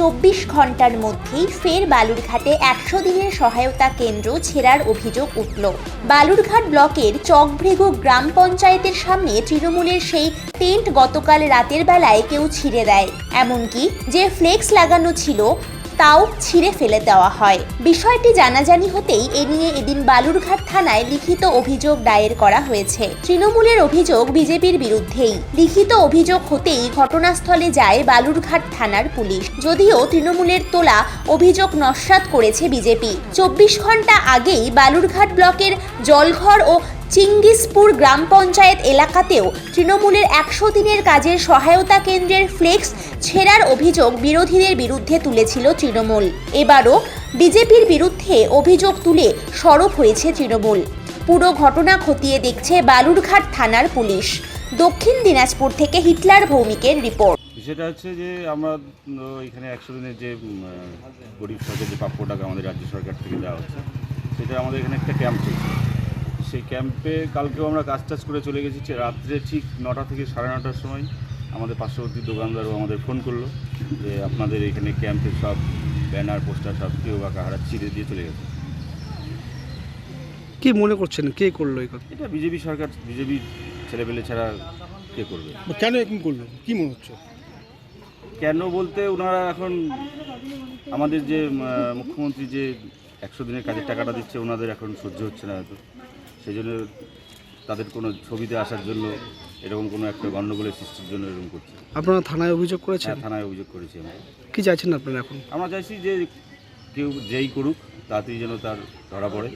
চব্বিশ ঘণ্টার মধ্যেই ফের বালুরঘাটে একশো দিনের সহায়তা কেন্দ্র ছেড়ার অভিযোগ উঠল। বালুরঘাট ব্লকের চকভৃগু গ্রাম পঞ্চায়েতের সামনে তৃণমূলের সেই টেন্ট গতকাল রাতের বেলায় কেউ ছিঁড়ে দেয়। এমনকি যে ফ্লেক্স লাগানো ছিল তাও ছিঁড়ে ফেলে দেওয়া হয়। বিষয়টি জানাজানি হতেই এ নিয়ে এদিন বালুরঘাট থানায় লিখিত অভিযোগ দায়ের করা হয়েছে। তৃণমূলের অভিযোগ বিজেপির বিরুদ্ধেই। লিখিত অভিযোগ হতেই ঘটনাস্থলে যায় বালুরঘাট থানার পুলিশ। যদিও তৃণমূলের তোলা অভিযোগ নস্যাৎ করেছে বিজেপি। চব্বিশ ঘণ্টা আগেই বালুরঘাট ব্লকের জলঘর ও চিঙ্গিসপুর গ্রাম পঞ্চায়েত এলাকাতেও তৃণমূলের একশো দিনের কাজের সহায়তা কেন্দ্রের ফ্লেক্স ছেঁড়ার অভিযোগ বিরোধীদের বিরুদ্ধে তুলেছিল তৃণমূল। এবারও বিজেপির বিরুদ্ধে অভিযোগ তুলে সরব হয়েছে তৃণমূল। পুরো ঘটনা খতিয়ে দেখছে বালুরঘাট থানার পুলিশ। দক্ষিণ দিনাজপুর থেকে হিটলার ভৌমিকের রিপোর্ট। বিষয়টা হচ্ছে যে আমরা এখানে একশো দিনের যে গরিব সরকার যে প্রাপ্য টাকা আমাদের রাজ্য সরকার থেকে দেওয়া হচ্ছে, সেটা আমাদের এখানে একটা ক্যাম্প চলছে। সেই ক্যাম্পে কালকেও আমরা কাজ টাজ করে চলে গেছি। রাত্রে ঠিক নটা থেকে সাড়ে নটার সময় আমাদের পার্শ্ববর্তী দোকানদারও আমাদের ফোন করল যে আপনাদের এখানে ক্যাম্পের সব ব্যানার পোস্টার সব কেউ বা কাহারা ছিঁড়ে দিয়ে চলে গেছে। কি মনে করছেন? কে করল এই কথা? এটা বিজেপি সরকার বিজেপি ছেলেপেলে ছাড়া কে করবে? কেন এরকম করল? কি মনে হচ্ছে? কেন বলতে ওনারা এখন আমাদের যে মুখ্যমন্ত্রী যে একশো দিনের কাজের টাকাটা দিচ্ছে ওনাদের এখন সহ্য হচ্ছে না হয়তো। সেই জন্য তাদের কোনো ছবিতে আসার জন্য এরকম কোনো একটা গণ্ডগোলের সৃষ্টির জন্য এরকম করছে। আপনারা থানায় অভিযোগ করেছেন? হ্যাঁ থানায় অভিযোগ করেছি আমরা কি চাইছেন আপনারা এখন? আমরা চাইছি যে কেউ যেই করুক তাড়াতাড়ি যেন তার ধরা পড়ে।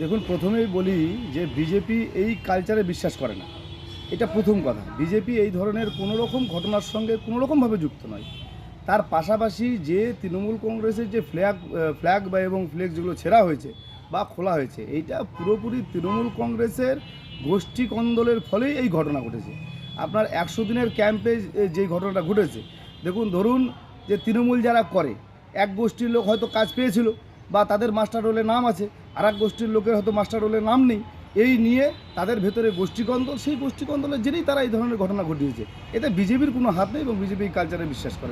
দেখুন প্রথমেই বলি যে বিজেপি এই কালচারে বিশ্বাস করে না। এটা প্রথম কথা। বিজেপি এই ধরনের কোনো রকম ঘটনার সঙ্গে কোনো রকমভাবে যুক্ত নয়। তার পাশাপাশি যে তৃণমূল কংগ্রেসের যে ফ্ল্যাগ ফ্ল্যাগ বা এবং ফ্লেক্স যেগুলো ছেঁড়া হয়েছে বা খোলা হয়েছে। এইটা পুরোপুরি তৃণমূল কংগ্রেসের গোষ্ঠী কন্দলের ফলেই এই ঘটনা ঘটেছে। আপনার একশো দিনের ক্যাম্পে যে ঘটনাটা ঘটেছে, দেখুন, ধরুন যে তৃণমূল যারা করে, এক গোষ্ঠীর লোক হয়তো কাজ পেয়েছিল বা তাদের মাস্টার রোলে নাম আছে আর এক গোষ্ঠীর লোকের হয়তো মাস্টার রোলে নাম নেই। এই নিয়ে তাদের ভেতরে গোষ্ঠীকন্দল সেই গোষ্ঠীকন্দলের জেরেই তারা এই ধরনের ঘটনা ঘটিয়েছে। এতে বিজেপির কোনো হাত নেই এবং বিজেপি কালচারে বিশ্বাস করে